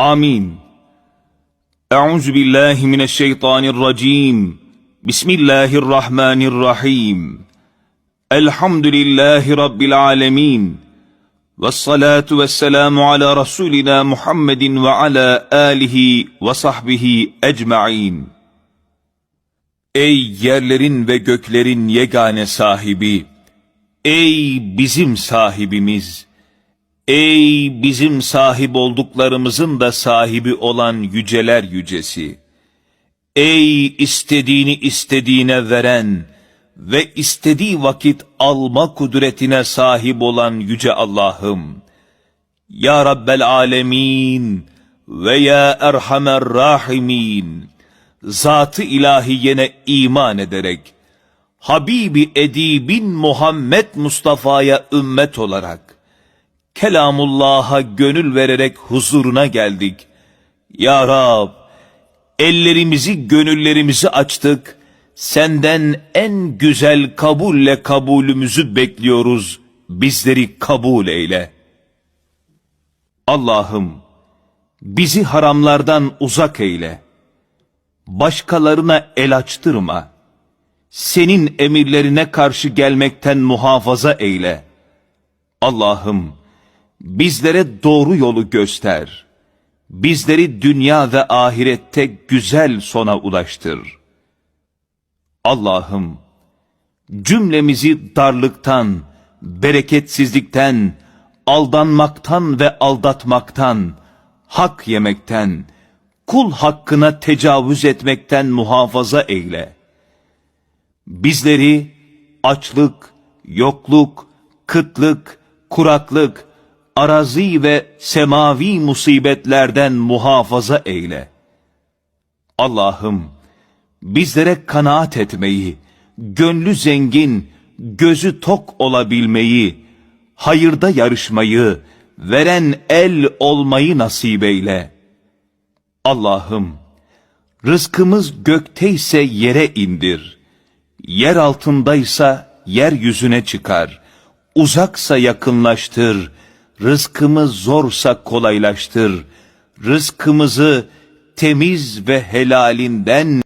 آمين أعوذ بالله من الشيطان الرجيم بسم الله الرحمن الرحيم الحمد لله رب العالمين والصلاة والسلام على رسولنا محمد وعلى آله وصحبه أجمعين Ey yerlerin ve göklerin yegane sahibi! Ey bizim sahibimiz! Ey bizim sahip olduklarımızın da sahibi olan yüceler yücesi! Ey istediğini istediğine veren ve istediği vakit alma kudretine sahip olan yüce Allah'ım! Ya Rabbel Alemin ve Ya Erhamer Rahimin! Zatı ilahiyene iman ederek, Habibi Edibin Muhammed Mustafa'ya ümmet olarak, Kelamullah'a gönül vererek huzuruna geldik. Ya Rab, ellerimizi, gönüllerimizi açtık. Senden en güzel kabulle kabulümüzü bekliyoruz. Bizleri kabul eyle. Allah'ım, bizi haramlardan uzak eyle. Başkalarına el açtırma. Senin emirlerine karşı gelmekten muhafaza eyle. Allah'ım, bizlere doğru yolu göster. Bizleri dünya ve ahirette güzel sona ulaştır. Allah'ım, cümlemizi darlıktan, bereketsizlikten, aldanmaktan ve aldatmaktan, hak yemekten, kul hakkına tecavüz etmekten muhafaza eyle. Bizleri açlık, yokluk, kıtlık, kuraklık, arazi ve semavi musibetlerden muhafaza eyle. Allah'ım, bizlere kanaat etmeyi, gönlü zengin, gözü tok olabilmeyi, hayırda yarışmayı, veren el olmayı nasip eyle. Allah'ım, rızkımız gökteyse yere indir, yer altındaysa yeryüzüne çıkar, uzaksa yakınlaştır, rızkımız zorsa kolaylaştır, rızkımızı temiz ve helalinden